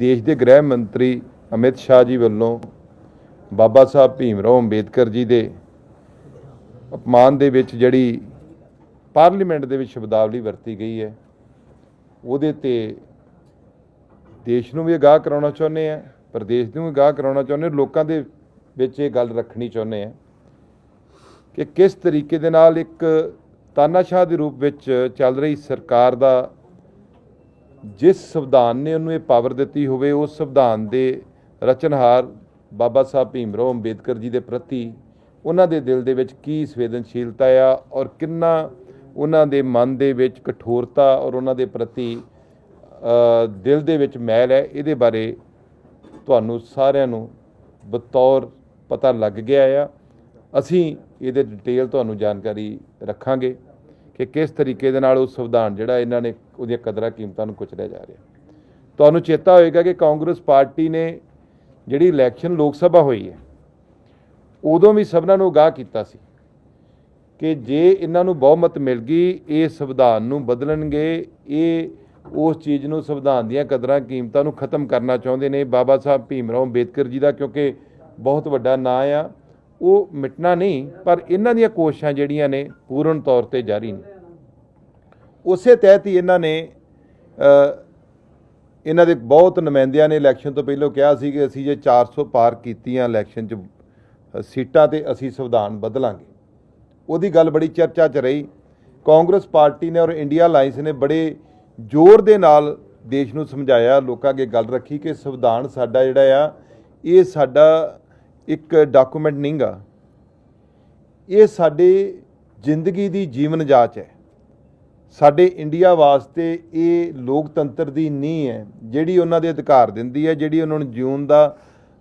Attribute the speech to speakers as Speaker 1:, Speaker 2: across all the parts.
Speaker 1: ਦੇਸ਼ ਦੇ ਗ੍ਰਹਿ ਮੰਤਰੀ ਅਮਿਤ ਸ਼ਾਹ ਜੀ ਵੱਲੋਂ ਬਾਬਾ ਸਾਹਿਬ ਭੀਮ ਰਾਓ ਅੰਬੇਦਕਰ ਜੀ ਦੇ ਅਪਮਾਨ ਦੇ ਵਿੱਚ ਜਿਹੜੀ ਪਾਰਲੀਮੈਂਟ ਦੇ ਵਿੱਚ ਸ਼ਬਦਾਵਲੀ ਵਰਤੀ ਗਈ ਹੈ, ਉਹਦੇ ਤੇ ਦੇਸ਼ ਨੂੰ ਵੀ ਅਗਾਹ ਕਰਾਉਣਾ ਚਾਹੁੰਦੇ ਆ, ਪ੍ਰਦੇਸ਼ ਨੂੰ ਵੀ ਅਗਾਹ ਕਰਾਉਣਾ ਚਾਹੁੰਦੇ ਲੋਕਾਂ ਦੇ ਵਿੱਚ ਇਹ ਗੱਲ ਰੱਖਣੀ ਚਾਹੁੰਦੇ ਆ ਕਿ ਕਿਸ ਤਰੀਕੇ ਦੇ ਨਾਲ ਇੱਕ ਤਾਨਾਸ਼ਾਹ ਦੇ ਰੂਪ ਵਿੱਚ ਚੱਲ ਰਹੀ ਸਰਕਾਰ ਦਾ ਜਿਸ ਸੰਵਿਧਾਨ ਨੇ ਉਹਨੂੰ ਇਹ ਪਾਵਰ ਦਿੱਤੀ ਹੋਵੇ, ਉਸ ਸੰਵਿਧਾਨ ਦੇ ਰਚਨਹਾਰ ਬਾਬਾ ਸਾਹਿਬ ਭੀਮ ਰਾਓ ਅੰਬੇਦਕਰ ਜੀ ਦੇ ਪ੍ਰਤੀ ਉਹਨਾਂ ਦੇ ਦਿਲ ਦੇ ਵਿੱਚ ਕੀ ਸੰਵੇਦਨਸ਼ੀਲਤਾ ਆ ਔਰ ਕਿੰਨਾ ਉਹਨਾਂ ਦੇ ਮਨ ਦੇ ਵਿੱਚ ਕਠੋਰਤਾ ਔਰ ਉਹਨਾਂ ਦੇ ਪ੍ਰਤੀ ਦਿਲ ਦੇ ਵਿੱਚ ਮੈਲ ਹੈ, ਇਹਦੇ ਬਾਰੇ ਤੁਹਾਨੂੰ ਸਾਰਿਆਂ ਨੂੰ ਬਤੌਰ ਪਤਾ ਲੱਗ ਗਿਆ ਆ। ਅਸੀਂ ਇਹਦੇ ਡਿਟੇਲ ਤੁਹਾਨੂੰ ਜਾਣਕਾਰੀ ਰੱਖਾਂਗੇ। ਕਿ ਕਿਸ ਤਰੀਕੇ ਦੇ ਨਾਲ ਉਹ ਸੰਵਿਧਾਨ ਜਿਹੜਾ ਇਹਨਾਂ ਨੇ ਉਹਦੀਆਂ ਕਦਰਾਂ ਕੀਮਤਾਂ ਨੂੰ ਕੁਚਲਿਆ ਜਾ ਰਿਹਾ। ਤੁਹਾਨੂੰ ਚੇਤਾ ਹੋਏਗਾ ਕਿ ਕਾਂਗਰਸ ਪਾਰਟੀ ਨੇ ਜਿਹੜੀ ਇਲੈਕਸ਼ਨ ਲੋਕ ਸਭਾ ਹੋਈ ਹੈ, ਉਦੋਂ ਵੀ ਸਭਨਾਂ ਨੂੰ ਅਗਾਹ ਕੀਤਾ ਸੀ ਕਿ ਜੇ ਇਹਨਾਂ ਨੂੰ ਬਹੁਮਤ ਮਿਲ ਗਈ, ਇਹ ਸੰਵਿਧਾਨ ਨੂੰ ਬਦਲਣਗੇ, ਇਹ ਉਸ ਚੀਜ਼ ਨੂੰ ਸੰਵਿਧਾਨ ਦੀਆਂ ਕਦਰਾਂ ਕੀਮਤਾਂ ਨੂੰ ਖਤਮ ਕਰਨਾ ਚਾਹੁੰਦੇ ਨੇ। ਬਾਬਾ ਸਾਹਿਬ ਭੀਮ ਰਾਓ ਅੰਬੇਦਕਰ ਜੀ ਦਾ ਕਿਉਂਕਿ ਬਹੁਤ ਵੱਡਾ ਨਾਂ ਆ ਉਹ ਮਿਟਣਾ ਨਹੀਂ, ਪਰ ਇਹਨਾਂ ਦੀਆਂ ਕੋਸ਼ਿਸ਼ਾਂ ਜਿਹੜੀਆਂ ਨੇ ਪੂਰਨ ਤੌਰ ਤੇ ਜਾਰੀ ਨੇ। ਉਸੇ ਤਹਿਤ ਹੀ ਇਹਨਾਂ ਨੇ ਇਹਨਾਂ ਦੇ ਬਹੁਤ ਨੁਮਾਇੰਦਿਆਂ ਨੇ ਇਲੈਕਸ਼ਨ ਤੋਂ ਪਹਿਲਾਂ ਕਿਹਾ ਸੀ ਕਿ ਅਸੀਂ ਜੇ 400 ਪਾਰ ਕੀਤੀਆਂ ਇਲੈਕਸ਼ਨ 'ਚ ਸੀਟਾਂ ਤੇ ਅਸੀਂ ਸੰਵਿਧਾਨ ਬਦਲਾਂਗੇ। ਉਹਦੀ ਗੱਲ ਬੜੀ ਚਰਚਾ 'ਚ ਰਹੀ। ਕਾਂਗਰਸ ਪਾਰਟੀ ਨੇ ਔਰ ਇੰਡੀਆ ਅਲਾਈਅੰਸ ਨੇ ਬੜੇ ਜ਼ੋਰ ਦੇ ਨਾਲ ਦੇਸ਼ ਨੂੰ ਸਮਝਾਇਆ, ਲੋਕਾਂ ਅੱਗੇ ਗੱਲ ਰੱਖੀ ਕਿ ਸੰਵਿਧਾਨ ਸਾਡਾ ਜਿਹੜਾ ਆ, ਇਹ ਸਾਡਾ ਇੱਕ ਡਾਕੂਮੈਂਟ ਨਹੀਂਗਾ। ਇਹ ਸਾਡੇ ਜ਼ਿੰਦਗੀ ਦੀ ਜੀਵਨ ਜਾਚ ਹੈ। ਸਾਡੇ ਇੰਡੀਆ ਵਾਸਤੇ ਇਹ ਲੋਕਤੰਤਰ ਦੀ ਨੀਂਹ ਹੈ, ਜਿਹੜੀ ਉਹਨਾਂ ਦੇ ਅਧਿਕਾਰ ਦਿੰਦੀ ਹੈ, ਜਿਹੜੀ ਉਹਨਾਂ ਨੂੰ ਜਿਉਣ ਦਾ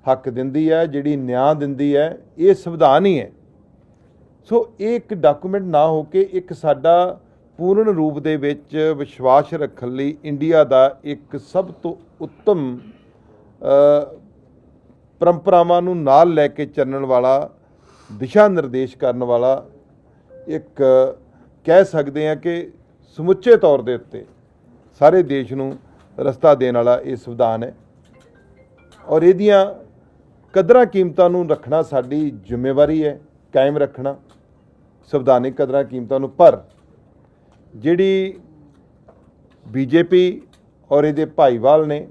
Speaker 1: ਹੱਕ ਦਿੰਦੀ ਹੈ, ਜਿਹੜੀ ਨਿਆਂ ਦਿੰਦੀ ਹੈ, ਇਹ ਸੰਵਿਧਾਨ ਹੀ ਹੈ। ਸੋ ਇਹ ਇੱਕ ਡਾਕੂਮੈਂਟ ਨਾ ਹੋ ਕੇ ਇੱਕ ਸਾਡਾ ਪੂਰਨ ਰੂਪ ਦੇ ਵਿੱਚ ਵਿਸ਼ਵਾਸ ਰੱਖਣ ਲਈ ਇੰਡੀਆ ਦਾ ਇੱਕ ਸਭ ਤੋਂ ਉੱਤਮ ਪਰੰਪਰਾਵਾਂ ਨੂੰ ਨਾਲ ਲੈ ਕੇ ਚੱਲਣ ਵਾਲਾ, ਦਿਸ਼ਾ ਨਿਰਦੇਸ਼ ਕਰਨ ਵਾਲਾ, ਇੱਕ ਕਹਿ ਸਕਦੇ ਹਾਂ ਕਿ ਸਮੁੱਚੇ ਤੌਰ ਦੇ ਉੱਤੇ ਸਾਰੇ ਦੇਸ਼ ਨੂੰ ਰਸਤਾ ਦੇਣ ਵਾਲਾ ਇਹ ਸੰਵਿਧਾਨ ਹੈ। ਔਰ ਇਹਦੀਆਂ ਕਦਰਾਂ ਕੀਮਤਾਂ ਨੂੰ ਰੱਖਣਾ ਸਾਡੀ ਜ਼ਿੰਮੇਵਾਰੀ ਹੈ, ਕਾਇਮ ਰੱਖਣਾ, ਸੰਵਿਧਾਨਿਕ ਕਦਰਾਂ ਕੀਮਤਾਂ ਨੂੰ। ਪਰ ਜਿਹੜੀ ਬੀਜੇਪੀ ਔਰ ਇਹਦੇ ਭਾਈਵਾਲ ਨੇ,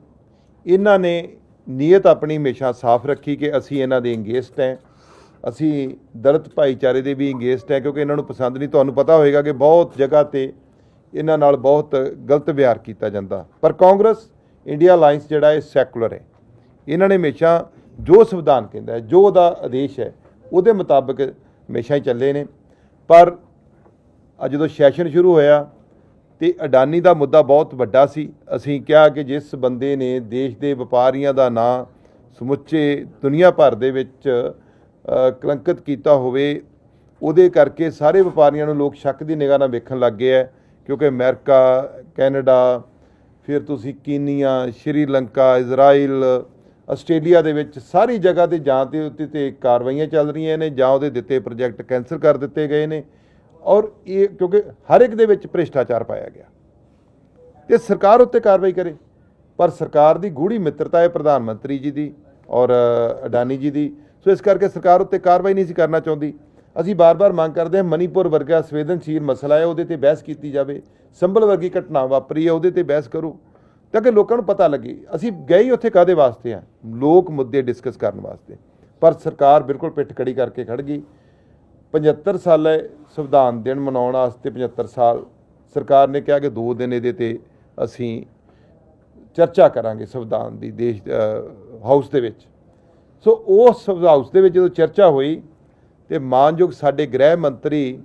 Speaker 1: ਇਹਨਾਂ ਨੇ ਨੀਅਤ ਆਪਣੀ ਹਮੇਸ਼ਾ ਸਾਫ਼ ਰੱਖੀ ਕਿ ਅਸੀਂ ਇਹਨਾਂ ਦੇ ਅੰਗੇਸਟ ਹੈ। ਅਸੀਂ ਦਲਿਤ ਭਾਈਚਾਰੇ ਦੇ ਵੀ ਅੰਗੇਸਟ ਹੈ ਕਿਉਂਕਿ ਇਹਨਾਂ ਨੂੰ ਪਸੰਦ ਨਹੀਂ। ਤੁਹਾਨੂੰ ਪਤਾ ਹੋਵੇਗਾ ਕਿ ਬਹੁਤ ਜਗ੍ਹਾ ਤੇ ਇਹਨਾਂ ਨਾਲ ਬਹੁਤ ਗਲਤ ਵਿਹਾਰ ਕੀਤਾ ਜਾਂਦਾ। ਪਰ ਕਾਂਗਰਸ, ਇੰਡੀਆ ਅਲਾਈਅੰਸ ਜਿਹੜਾ ਹੈ ਸੈਕੂਲਰ ਹੈ। ਇਹਨਾਂ ਨੇ ਹਮੇਸ਼ਾ ਜੋ ਸੰਵਿਧਾਨ ਕਹਿੰਦਾ ਹੈ, ਜੋ ਉਹਦਾ ਆਦੇਸ਼ ਹੈ, ਉਹਦੇ ਮੁਤਾਬਕ ਹਮੇਸ਼ਾ ਹੀ ਚੱਲੇ ਨੇ। ਪਰ ਅੱਜ ਜਦੋਂ ਸੈਸ਼ਨ ਸ਼ੁਰੂ ਹੋਇਆ ਤੇ ਅਡਾਨੀ ਦਾ ਮੁੱਦਾ ਬਹੁਤ ਵੱਡਾ ਸੀ। ਅਸੀਂ ਕਿਹਾ ਕਿ ਜਿਸ ਬੰਦੇ ਨੇ ਦੇਸ਼ ਦੇ ਵਪਾਰੀਆਂ ਦਾ ਨਾਂ ਸਮੁੱਚੇ ਦੁਨੀਆ ਭਰ ਦੇ ਵਿੱਚ ਅ, ਕਲੰਕਿਤ ਕੀਤਾ ਹੋਵੇ ਉਹਦੇ ਕਰਕੇ ਸਾਰੇ ਵਪਾਰੀਆਂ ਨੂੰ ਲੋਕ ਸ਼ੱਕ ਦੀ ਨਿਗਾਹ ਨਾਲ ਵੇਖਣ ਲੱਗ ਗਏ ਹੈ ਕਿਉਂਕਿ ਅਮਰੀਕਾ ਕੈਨੇਡਾ ਫਿਰ ਤੁਸੀਂ ਕੀਨੀਆ ਸ਼੍ਰੀਲੰਕਾ ਇਜ਼ਰਾਈਲ ਆਸਟ੍ਰੇਲੀਆ ਦੇ ਵਿੱਚ ਸਾਰੀ ਜਗ੍ਹਾ ਤੇ ਜਾਂ ਤੇ ਉੱਤੇ ਤੇ ਕਾਰਵਾਈਆਂ ਚੱਲ ਰਹੀਆਂ ਨੇ ਜਾਂ ਉਹਦੇ ਦਿੱਤੇ ਪ੍ਰੋਜੈਕਟ ਕੈਂਸਲ ਕਰ ਦਿੱਤੇ ਗਏ ਨੇ। ਔਰ ਇਹ ਕਿਉਂਕਿ ਹਰ ਇੱਕ ਦੇ ਵਿੱਚ ਭ੍ਰਿਸ਼ਟਾਚਾਰ ਪਾਇਆ ਗਿਆ। ਤੇ ਸਰਕਾਰ ਉੱਤੇ ਕਾਰਵਾਈ ਕਰੇ। ਪਰ ਸਰਕਾਰ ਦੀ ਗੂੜੀ ਮਿੱਤਰਤਾ ਹੈ ਪ੍ਰਧਾਨ ਮੰਤਰੀ ਜੀ ਦੀ ਔਰ ਅਡਾਨੀ ਜੀ ਦੀ। ਸੋ ਇਸ ਕਰਕੇ ਸਰਕਾਰ ਉੱਤੇ ਕਾਰਵਾਈ ਨਹੀਂ ਸੀ ਕਰਨਾ ਚਾਹੁੰਦੀ। ਅਸੀਂ ਬਾਰ-ਬਾਰ ਮੰਗ ਕਰਦੇ ਹਾਂ ਮਨੀਪੁਰ ਵਰਗਾ ਸੰਵੇਦਨਸ਼ੀਲ ਮਸਲਾ ਹੈ, ਉਹਦੇ ਤੇ ਬਹਿਸ ਕੀਤੀ ਜਾਵੇ। ਸੰਭਲ ਵਰਗੀ ਘਟਨਾ ਵਾਪਰੀ ਹੈ, ਉਹਦੇ ਤੇ ਬਹਿਸ ਕਰੋ। ਤਾਂ ਕਿ ਲੋਕਾਂ ਨੂੰ ਪਤਾ ਲੱਗੇ, ਅਸੀਂ ਗਏ ਹੀ ਉੱਥੇ ਕਾਦੇ ਵਾਸਤੇ ਆ? ਲੋਕ ਮੁੱਦੇ ਡਿਸਕਸ ਕਰਨ ਵਾਸਤੇ। ਪਰ ਸਰਕਾਰ ਬਿਲਕੁਲ ਪਿੱਠ ਕੜੀ ਕਰਕੇ ਖੜ ਗਈ। 75 ਸਾਲ ਹੈ ਸੰਵਿਧਾਨ ਦਿਨ ਮਨਾਉਣ ਵਾਸਤੇ 75 ਸਾਲ ਸਰਕਾਰ ਨੇ ਕਿਹਾ ਕਿ 2 ਦਿਨ ਇਹਦੇ ਤੇ ਅਸੀਂ ਚਰਚਾ ਕਰਾਂਗੇ ਸੰਵਿਧਾਨ ਦੀ ਦੇਸ਼ ਹਾਊਸ ਦੇ ਵਿੱਚ। ਸੋ ਉਸ ਹਾਊਸ ਦੇ ਵਿੱਚ ਜਦੋਂ ਚਰਚਾ ਹੋਈ ਤੇ ਮਾਨਯੋਗ ਸਾਡੇ ਗ੍ਰਹਿ ਮੰਤਰੀ,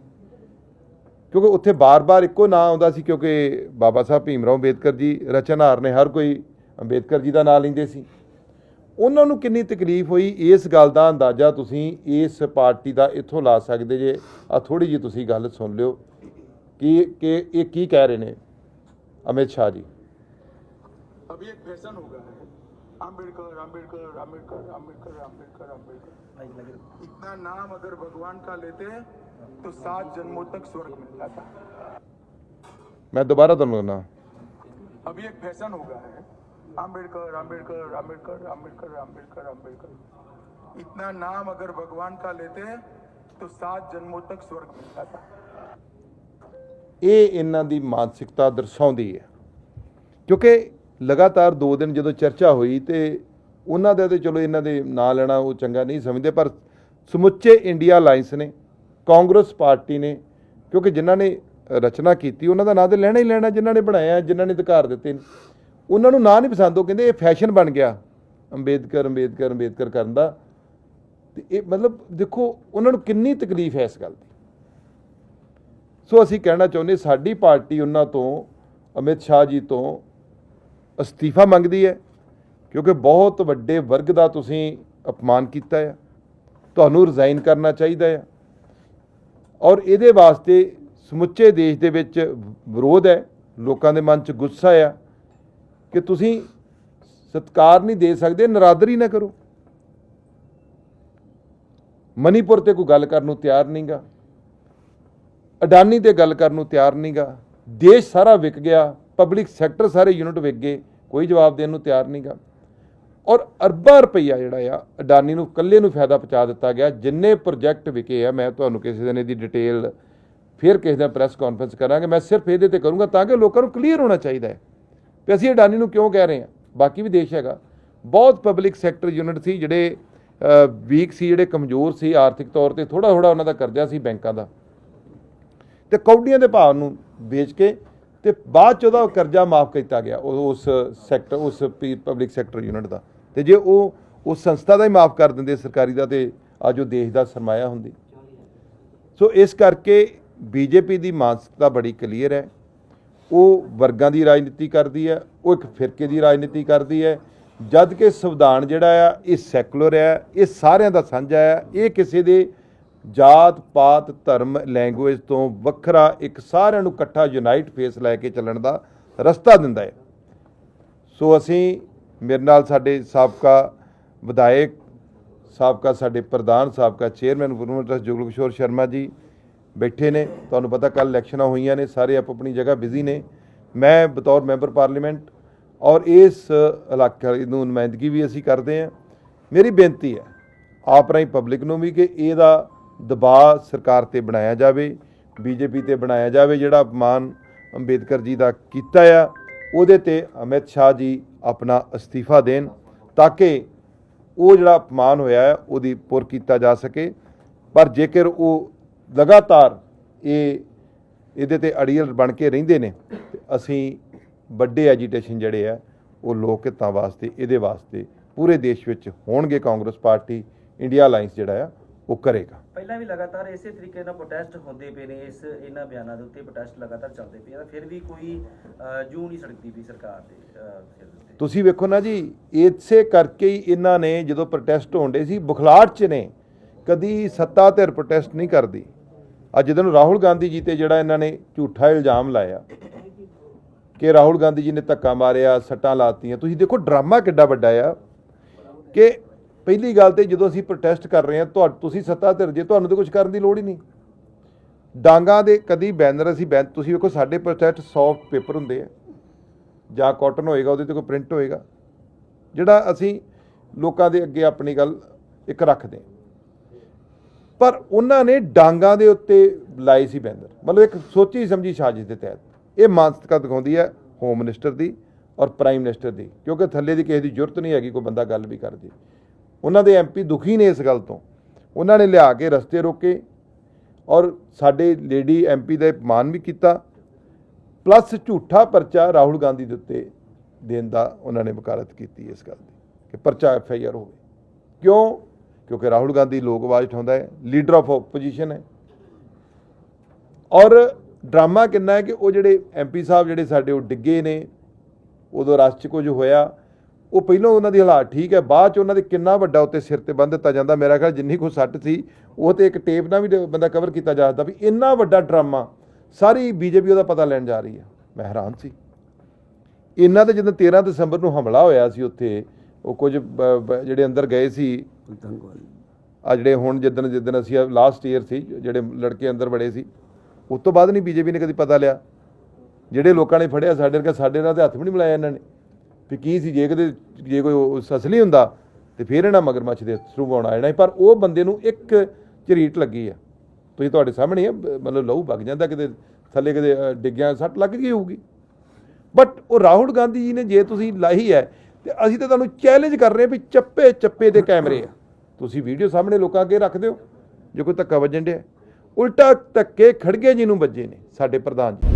Speaker 1: ਕਿਉਂਕਿ ਉੱਥੇ ਬਾਰ-ਬਾਰ ਇੱਕੋ ਨਾਂ ਆਉਂਦਾ ਸੀ ਕਿਉਂਕਿ ਬਾਬਾ ਸਾਹਿਬ ਭੀਮ ਰਾਓ ਅੰਬੇਦਕਰ ਜੀ ਰਚਨਹਾਰ ਨੇ, ਹਰ ਕੋਈ ਅੰਬੇਦਕਰ ਜੀ ਦਾ ਨਾਂ ਲੈਂਦੇ ਸੀ। ਉਹਨਾਂ ਨੂੰ ਕਿੰਨੀ ਤਕਲੀਫ ਹੋਈ ਇਸ ਗੱਲ ਦਾ ਅੰਦਾਜ਼ਾ ਤੁਸੀਂ ਇਸ ਪਾਰਟੀ ਦਾ ਇੱਥੋਂ ਲਾ ਸਕਦੇ ਜੇ ਆ ਥੋੜੀ ਜੀ ਤੁਸੀਂ ਗੱਲ ਸੁਣ ਲਿਓ ਕਿ ਕਿ ਇਹ ਕੀ ਕਹਿ ਰਹੇ ਨੇ ਅਮਿਤ ਸ਼ਾਹ ਜੀ
Speaker 2: अभी एक फैशन हो गया है अम्बेडकर अम्बेडकर अम्बेडकर अम्बेडकर अम्बेडकर अम्बेडकर इतना नाम अगर भगवान का लेते हैं तो सात जन्मों तक स्वर्ग मिल जाता है
Speaker 1: ਮੈਂ ਦੁਬਾਰਾ ਤੁਹਾਨੂੰ ਨਾ
Speaker 2: अभी एक फैशन हो गया है आम्बेडकर आम्बेडकर आम्बेडकर आम्बेडकर आम्बेडकर आम्बेडकर इतना नाम अगर भगवान का लेते तो सात जन्मों तक स्वर्ग मिलता था
Speaker 1: ਇਹ ਇਹਨਾਂ ਦੀ ਮਾਨਸਿਕਤਾ ਦਰਸਾਉਂਦੀ ਹੈ ਕਿਉਂਕਿ ਲਗਾਤਾਰ 2 ਦਿਨ ਜਦੋਂ ਚਰਚਾ ਹੋਈ ਤੇ ਉਹਨਾਂ ਦਾ ਤੇ ਚਲੋ ਇਹਨਾਂ ਦੇ ਨਾਂ ਲੈਣਾ ਉਹ ਚੰਗਾ ਨਹੀਂ ਸਮਝਦੇ ਪਰ ਸਮੁੱਚੇ ਇੰਡੀਆ ਅਲਾਈਅੰਸ ਨੇ ਕਾਂਗਰਸ ਪਾਰਟੀ ਨੇ ਕਿਉਂਕਿ ਜਿਨ੍ਹਾਂ ਨੇ ਰਚਨਾ ਕੀਤੀ ਉਹਨਾਂ ਦਾ ਨਾਂ ਤੇ ਲੈਣਾ ਹੀ ਲੈਣਾ ਜਿਨ੍ਹਾਂ ਨੇ ਬਣਾਇਆ ਜਿਨ੍ਹਾਂ ਨੇ ਅਧਿਕਾਰ ਦਿੱਤੇ ਨੇ ਉਹਨਾਂ ਨੂੰ ਨਾਂ ਨਹੀਂ ਪਸੰਦ, ਉਹ ਕਹਿੰਦੇ ਇਹ ਫੈਸ਼ਨ ਬਣ ਗਿਆ। ਅੰਬੇਦਕਰ ਅੰਬੇਦਕਰ ਅੰਬੇਦਕਰ ਕਰਨ ਦਾ। ਤੇ ਇਹ ਮਤਲਬ ਦੇਖੋ, ਉਹਨਾਂ ਨੂੰ ਕਿੰਨੀ ਤਕਲੀਫ ਹੈ ਇਸ ਗੱਲ ਦੀ। ਸੋ ਅਸੀਂ ਕਹਿਣਾ ਚਾਹੁੰਦੇ ਸਾਡੀ ਪਾਰਟੀ ਉਹਨਾਂ ਤੋਂ, ਅਮਿਤ ਸ਼ਾਹ ਜੀ ਤੋਂ ਅਸਤੀਫਾ ਮੰਗਦੀ ਹੈ, ਕਿਉਂਕਿ ਬਹੁਤ ਵੱਡੇ ਵਰਗ ਦਾ ਤੁਸੀਂ ਅਪਮਾਨ ਕੀਤਾ ਹੈ। ਤੁਹਾਨੂੰ ਰਿਜ਼ਾਈਨ ਕਰਨਾ ਚਾਹੀਦਾ ਹੈ। ਔਰ ਇਹਦੇ ਵਾਸਤੇ ਸਮੁੱਚੇ ਦੇਸ਼ ਦੇ ਵਿੱਚ ਵਿਰੋਧ ਹੈ। ਲੋਕਾਂ ਦੇ ਮਨ 'ਚ ਗੁੱਸਾ ਆ। ਕਿ ਤੁਸੀਂ ਸਤਕਾਰ ਨਹੀਂ ਦੇ ਸਕਦੇ, ਨਰਾਦਰੀ ਨਾ ਕਰੋ। ਮਨੀਪੁਰ ਤੇ ਕੋਈ ਗੱਲ ਕਰਨ ਨੂੰ ਤਿਆਰ ਨਹੀਂਗਾ ਅਡਾਨੀ ਤੇ ਗੱਲ ਕਰਨ ਨੂੰ ਤਿਆਰ ਨਹੀਂਗਾ ਦੇਸ਼ ਸਾਰਾ ਵਿਕ ਗਿਆ ਪਬਲਿਕ ਸੈਕਟਰ ਸਾਰੇ ਯੂਨਿਟ ਵਿਕ ਗਏ, ਕੋਈ ਜਵਾਬ ਦੇਣ ਨੂੰ ਤਿਆਰ ਨਹੀਂਗਾ ਔਰ ਅਰਬਾਂ ਰੁਪਈਆ ਜਿਹੜਾ ਆ, ਅਡਾਨੀ ਨੂੰ ਇਕੱਲੇ ਨੂੰ ਫਾਇਦਾ ਪਹੁੰਚਾ ਦਿੱਤਾ ਗਿਆ, ਜਿੰਨੇ ਪ੍ਰੋਜੈਕਟ ਵਿਕੇ ਆ, ਮੈਂ ਤੁਹਾਨੂੰ ਕਿਸੇ ਦਿਨ ਇਹਦੀ ਡਿਟੇਲ ਫਿਰ ਕਿਸੇ ਦਿਨ ਪ੍ਰੈਸ ਕਾਨਫਰੰਸ ਕਰਾਂਗੇ, ਮੈਂ ਸਿਰਫ ਇਹਦੇ ਤੇ ਕਰੂੰਗਾ ਤਾਂ ਕਿ ਲੋਕਾਂ ਨੂੰ ਕਲੀਅਰ ਹੋਣਾ ਚਾਹੀਦਾ ਹੈ। ਵੀ ਅਸੀਂ ਅਡਾਨੀ ਨੂੰ ਕਿਉਂ ਕਹਿ ਰਹੇ ਹਾਂ? ਬਾਕੀ ਵੀ ਦੇਸ਼ ਹੈਗਾ। ਬਹੁਤ ਪਬਲਿਕ ਸੈਕਟਰ ਯੂਨਿਟ ਸੀ ਜਿਹੜੇ ਵੀਕ ਸੀ, ਜਿਹੜੇ ਕਮਜ਼ੋਰ ਸੀ ਆਰਥਿਕ ਤੌਰ ਤੇ। ਥੋੜਾ ਥੋੜਾ ਉਹਨਾਂ ਦਾ ਕਰਜ਼ਾ ਸੀ ਬੈਂਕਾਂ ਦਾ। ਤੇ ਕੌਡੀਆਂ ਦੇ ਭਾਅ ਨੂੰ ਵੇਚ ਕੇ ਤੇ ਬਾਅਦ ਚ ਉਹਦਾ ਕਰਜ਼ਾ ਮਾਫ ਕੀਤਾ ਗਿਆ ਉਹ- ਉਸ ਸੈਕਟਰ ਉਸ ਪਬਲਿਕ ਸੈਕਟਰ ਯੂਨਿਟ ਦਾ। ਤੇ ਜੇ ਉਹ ਉਸ ਸੰਸਥਾ ਦਾ ਹੀ ਮਾਫ ਕਰ ਦਿੰਦੇ ਸਰਕਾਰੀ ਦਾ ਤੇ ਅੱਜ ਉਹ ਦੇਸ਼ ਦਾ ਸਰਮਾਇਆ ਹੁੰਦੀ। ਸੋ ਇਸ ਕਰਕੇ ਬੀਜੇਪੀ ਦੀ ਮਾਨਸਿਕਤਾ ਬੜੀ ਕਲੀਅਰ ਹੈ। ਉਹ ਵਰਗਾਂ ਦੀ ਰਾਜਨੀਤੀ ਕਰਦੀ ਹੈ, ਉਹ ਇੱਕ ਫਿਰਕੇ ਦੀ ਰਾਜਨੀਤੀ ਕਰਦੀ ਹੈ। ਜਦ ਕਿ ਸੰਵਿਧਾਨ ਜਿਹੜਾ ਆ, ਇਹ ਸੈਕੂਲਰ ਹੈ ਇਹ ਸਾਰਿਆਂ ਦਾ ਸਾਂਝਾ ਹੈ ਇਹ ਕਿਸੇ ਦੇ ਜਾਤ, ਪਾਤ, ਧਰਮ ਲੈਂਗੁਏਜ ਤੋਂ ਵੱਖਰਾ ਇੱਕ ਸਾਰਿਆਂ ਨੂੰ ਇਕੱਠਾ ਯੂਨਾਈਟ ਫੇਸ ਲੈ ਕੇ ਚੱਲਣ ਦਾ ਰਸਤਾ ਦਿੰਦਾ ਹੈ। ਸੋ ਅਸੀਂ ਮੇਰੇ ਨਾਲ ਸਾਡੇ ਸਾਬਕਾ ਵਿਧਾਇਕ, ਸਾਬਕਾ ਸਾਡੇ ਪ੍ਰਧਾਨ, ਸਾਬਕਾ ਚੇਅਰਮੈਨ ਗੁਰਮਤਿ ਜੁਗਲ ਕਿਸ਼ੋਰ ਸ਼ਰਮਾ ਜੀ ਬੈਠੇ ਨੇ, ਤੁਹਾਨੂੰ ਪਤਾ ਕੱਲ ਇਲੈਕਸ਼ਨਾਂ ਹੋਈਆਂ ਨੇ, ਸਾਰੇ ਆਪ ਆਪਣੀ ਜਗ੍ਹਾ ਬਿਜ਼ੀ ਨੇ। ਮੈਂ ਬਤੌਰ ਮੈਂਬਰ ਪਾਰਲੀਮੈਂਟ ਔਰ ਇਸ ਇਲਾਕੇ ਨੂੰ ਨੁਮਾਇੰਦਗੀ ਵੀ ਅਸੀਂ ਕਰਦੇ ਹਾਂ। ਮੇਰੀ ਬੇਨਤੀ ਹੈ, ਆਪ ਰਾਹੀਂ ਪਬਲਿਕ ਨੂੰ ਵੀ ਕਿ ਇਹਦਾ ਦਬਾਅ ਸਰਕਾਰ ਤੇ ਬਣਾਇਆ ਜਾਵੇ, ਬੀਜੇਪੀ ਤੇ ਬਣਾਇਆ ਜਾਵੇ, ਜਿਹੜਾ ਅਪਮਾਨ ਅੰਬੇਦਕਰ ਜੀ ਦਾ ਕੀਤਾ ਆ, ਉਹਦੇ ਤੇ ਅਮਿਤ ਸ਼ਾਹ ਜੀ ਆਪਣਾ ਅਸਤੀਫਾ ਦੇਣ ਤਾਂ ਕਿ ਉਹ ਜਿਹੜਾ ਅਪਮਾਨ ਹੋਇਆ ਹੈ, ਉਹਦੀ ਪੁਰ ਕੀਤਾ ਜਾ ਸਕੇ। ਪਰ ਜੇਕਰ ਉਹ ਲਗਾਤਾਰ ਇਹ ਇਹਦੇ ਤੇ ਅੜੀਅਲ ਬਣ ਕੇ ਰਹਿੰਦੇ ਨੇ ਅਸੀਂ ਵੱਡੇ ਐਜੀਟੇਸ਼ਨ ਜਿਹੜੇ ਆ ਉਹ ਲੋਕ ਹਿੱਤਾਂ ਵਾਸਤੇ ਇਹਦੇ ਵਾਸਤੇ ਪੂਰੇ ਦੇਸ਼ ਵਿੱਚ ਹੋਣਗੇ ਕਾਂਗਰਸ ਪਾਰਟੀ ਇੰਡੀਆ ਅਲਾਈਅੰਸ ਜਿਹੜਾ ਆ ਉਹ ਕਰੇਗਾ।
Speaker 3: ਪਹਿਲਾਂ ਵੀ ਲਗਾਤਾਰ ਇਸੇ ਤਰੀਕੇ ਨਾਲ ਪ੍ਰੋਟੈਸਟ ਹੁੰਦੇ ਪਏ ਨੇ ਇਸ ਇਹਨਾਂ ਬਿਆਨਾਂ ਦੇ ਉੱਤੇ ਪ੍ਰੋਟੈਸਟ ਲਗਾਤਾਰ ਚੱਲਦੇ ਪਏ ਆ ਫਿਰ ਵੀ ਕੋਈ ਜੂੰ ਨਹੀਂ ਸੜਕਦੀ ਪਈ ਸਰਕਾਰ ਦੇ
Speaker 1: ਤੁਸੀਂ ਵੇਖੋ ਨਾ ਜੀ ਇਸੇ ਕਰਕੇ ਹੀ ਇਹਨਾਂ ਨੇ ਜਦੋਂ ਪ੍ਰੋਟੈਸਟ ਹੋਣਦੇ ਸੀ ਬੁਖਲਾਟ 'ਚ ਨੇ ਕਦੀ ਸੱਤਾ ਧਿਰ ਪ੍ਰੋਟੈਸਟ ਨਹੀਂ ਕਰਦੀ। ਅੱਜ ਜਦੋਂ ਰਾਹੁਲ ਗਾਂਧੀ ਜੀ ਤੇ ਜਿਹੜਾ ਇਹਨਾਂ ਨੇ ਝੂਠਾ ਇਲਜ਼ਾਮ ਲਾਇਆ ਕਿ ਰਾਹੁਲ ਗਾਂਧੀ ਜੀ ਨੇ ਧੱਕਾ ਮਾਰਿਆ, ਸੱਟਾਂ ਲਾਤੀਆਂ। ਤੁਸੀਂ ਦੇਖੋ, ਡਰਾਮਾ ਕਿੱਡਾ ਵੱਡਾ ਆ ਕਿ ਪਹਿਲੀ ਗੱਲ ਤੇ ਜਦੋਂ ਅਸੀਂ ਪ੍ਰੋਟੈਸਟ ਕਰ ਰਹੇ ਹਾਂ, ਤੁਹਾ, ਤੁਸੀਂ ਸੱਤਾ ਧਿਰ ਜੇ ਤੁਹਾਨੂੰ ਤਾਂ ਕੁਝ ਕਰਨ ਦੀ ਲੋੜ ਹੀ ਨਹੀਂ। ਡਾਂਗਾ ਦੇ ਕਦੀ ਬੈਨਰ ਅਸੀਂ ਬੈਨ, ਤੁਸੀਂ ਵੇਖੋ ਸਾਡੇ ਪ੍ਰੋਟੈਸਟ ਸੌਫਟ ਪੇਪਰ ਹੁੰਦੇ ਆ। ਜਾਂ ਕਾਟਨ ਹੋਏਗਾ, ਉਹਦੇ ਤੇ ਕੋਈ ਪ੍ਰਿੰਟ ਹੋਏਗਾ। ਜਿਹੜਾ ਅਸੀਂ ਲੋਕਾਂ ਦੇ ਅੱਗੇ ਆਪਣੀ ਗੱਲ ਇੱਕ ਰੱਖਦੇ ਹਾਂ। ਪਰ ਉਹਨਾਂ ਨੇ ਡਾਂਗਾ ਦੇ ਉੱਤੇ ਲਾਈ ਸੀ ਬੈਨਰ। ਮਤਲਬ ਇੱਕ ਸੋਚੀ ਸਮਝੀ ਸਾਜ਼ਿਸ਼ ਦੇ ਤਹਿਤ। ਇਹ ਮਾਨਸਿਕਤਾ ਦਿਖਾਉਂਦੀ ਹੈ ਹੋਮ ਮਿਨਿਸਟਰ ਦੀ ਔਰ ਪ੍ਰਾਈਮ ਮਿਨਿਸਟਰ ਦੀ, ਕਿਉਂਕਿ ਥੱਲੇ ਦੀ ਕਿਸੇ ਦੀ ਜ਼ਰੂਰਤ ਨਹੀਂ ਹੈਗੀ, ਕੋਈ ਬੰਦਾ ਗੱਲ ਵੀ ਕਰਦੀ। ਉਹਨਾਂ ਦੇ ਐਮਪੀ ਦੁਖੀ ਨੇ ਇਸ ਗੱਲ ਤੋਂ। ਉਹਨਾਂ ਨੇ ਲਿਆ ਕੇ ਰਸਤੇ ਰੋਕੇ ਔਰ ਸਾਡੇ ਲੇਡੀ ਐਮਪੀ ਦਾ ਅਪਮਾਨ ਵੀ ਕੀਤਾ। ਪਲੱਸ ਝੂਠਾ ਪਰਚਾ ਰਾਹੁਲ ਗਾਂਧੀ ਦੇ ਉੱਤੇ ਦੇਣ ਦਾ ਉਹਨਾਂ ਨੇ ਵਕਾਲਤ ਕੀਤੀ ਇਸ ਗੱਲ ਦੀ, ਕਿ ਪਰਚਾ ਐਫ ਆਈ ਆਰ ਹੋਵੇ। ਕਿਉਂ? ਕਿਉਂਕਿ ਰਾਹੁਲ ਗਾਂਧੀ ਲੋਕ ਆਵਾਜ਼ ਉਠਾਉਂਦਾ ਹੈ ਲੀਡਰ ਆਫ ਆਪੋਜੀਸ਼ਨ ਹੈ। ਔਰ ਡਰਾਮਾ ਕਿੰਨਾ ਹੈ ਕਿ ਉਹ ਜਿਹੜੇ ਐਮਪੀ ਸਾਹਿਬ ਜਿਹੜੇ ਸਾਡੇ ਉਹ ਡਿੱਗੇ ਨੇ, ਉਦੋਂ ਰਸ 'ਚ ਕੁਝ ਹੋਇਆ। ਉਹ ਪਹਿਲਾਂ ਉਹਨਾਂ ਦੀ ਹਾਲਾਤ ਠੀਕ ਹੈ, ਬਾਅਦ 'ਚ ਉਹਨਾਂ ਦੇ ਕਿੰਨਾ ਵੱਡਾ ਉੱਤੇ ਸਿਰ ਤੇ ਬੰਨ ਦਿੱਤਾ ਜਾਂਦਾ। ਮੇਰਾ ਖਿਆਲ ਜਿੰਨੀ ਕੋ ਸੱਟ ਸੀ, ਉਹ ਤੇ ਇੱਕ ਟੇਪ ਨਾਲ ਵੀ ਬੰਦਾ ਕਵਰ ਕੀਤਾ ਜਾ ਸਕਦਾ ਵੀ ਇੰਨਾ ਵੱਡਾ ਡਰਾਮਾ, ਸਾਰੀ ਬੀਜੇਪੀ ਉਹਦਾ ਪਤਾ ਲੈਣ ਜਾ ਰਹੀ ਹੈ। ਮੈਂ ਹੈਰਾਨ ਸੀ। ਇਹਨਾਂ ਤੇ ਜਦੋਂ 13 ਦਸੰਬਰ ਨੂੰ ਹਮਲਾ ਹੋਇਆ ਸੀ ਉੱਥੇ, ਉਹ ਕੁਝ ਜਿਹੜੇ ਅੰਦਰ ਗਏ ਸੀ ਆ ਜਿਹੜੇ ਹੁਣ ਜਿੱਦਣ ਜਿੱਦਣ ਅਸੀਂ ਲਾਸਟ ਈਅਰ ਸੀ ਜਿਹੜੇ ਲੜਕੇ ਅੰਦਰ ਬੜੇ ਸੀ ਉਸ ਤੋਂ ਬਾਅਦ ਨਹੀਂ ਬੀਜੇਪੀ ਨੇ ਕਦੀ ਪਤਾ ਲਿਆ। ਜਿਹੜੇ ਲੋਕਾਂ ਨੇ ਫੜਿਆ ਸਾਡੇ ਵਰਗਾ ਸਾਡੇ ਨਾਲ ਤੇ ਹੱਥ ਵੀ ਨਹੀਂ ਮਿਲਾਇਆ ਇਹਨਾਂ ਨੇ। ਵੀ ਕੀ ਸੀ ਜੇ ਕਿਤੇ ਜੇ ਕੋਈ ਉਹ ਅਸਲੀ ਹੁੰਦਾ ਤੇ ਫਿਰ ਇਹਨਾਂ ਮਗਰਮੱਛ ਦੇ ਥਰੂ ਆਉਣਾ ਜਾਣਾ ਸੀ। ਪਰ ਉਹ ਬੰਦੇ ਨੂੰ ਇੱਕ ਝਰੀਟ ਲੱਗੀ ਆ। ਤੁਸੀਂ ਤੁਹਾਡੇ ਸਾਹਮਣੇ ਆ ਮਤਲਬ ਲਹੂ ਵਗ ਜਾਂਦਾ ਕਿਤੇ ਥੱਲੇ ਕਿਤੇ ਅ, ਡਿੱਗਿਆ ਸੱਟ ਲੱਗ ਗਈ ਹੋਊਗੀ। ਬਟ ਉਹ ਰਾਹੁਲ ਗਾਂਧੀ ਜੀ ਨੇ ਜੇ ਤੁਸੀਂ ਲਾਹੀ ਹੈ ਤੇ ਅਸੀਂ ਤਾਂ ਤੁਹਾਨੂੰ ਚੈਲੰਜ ਕਰ ਰਹੇ ਹਾਂ ਵੀ ਚੱਪੇ ਚੱਪੇ ਦੇ ਕੈਮਰੇ ਆ। ਤੁਸੀਂ ਵੀਡੀਓ ਸਾਹਮਣੇ ਲੋਕਾਂ ਅੱਗੇ ਰੱਖ ਦਿਓ, ਜੇ ਕੋਈ ਧੱਕਾ ਵੱਜਣ ਡਿਆ। ਉਲਟਾ ਧੱਕੇ ਖੜਗੇ ਜੀ ਨੂੰ ਵੱਜੇ ਨੇ, ਸਾਡੇ ਪ੍ਰਧਾਨ ਜੀ।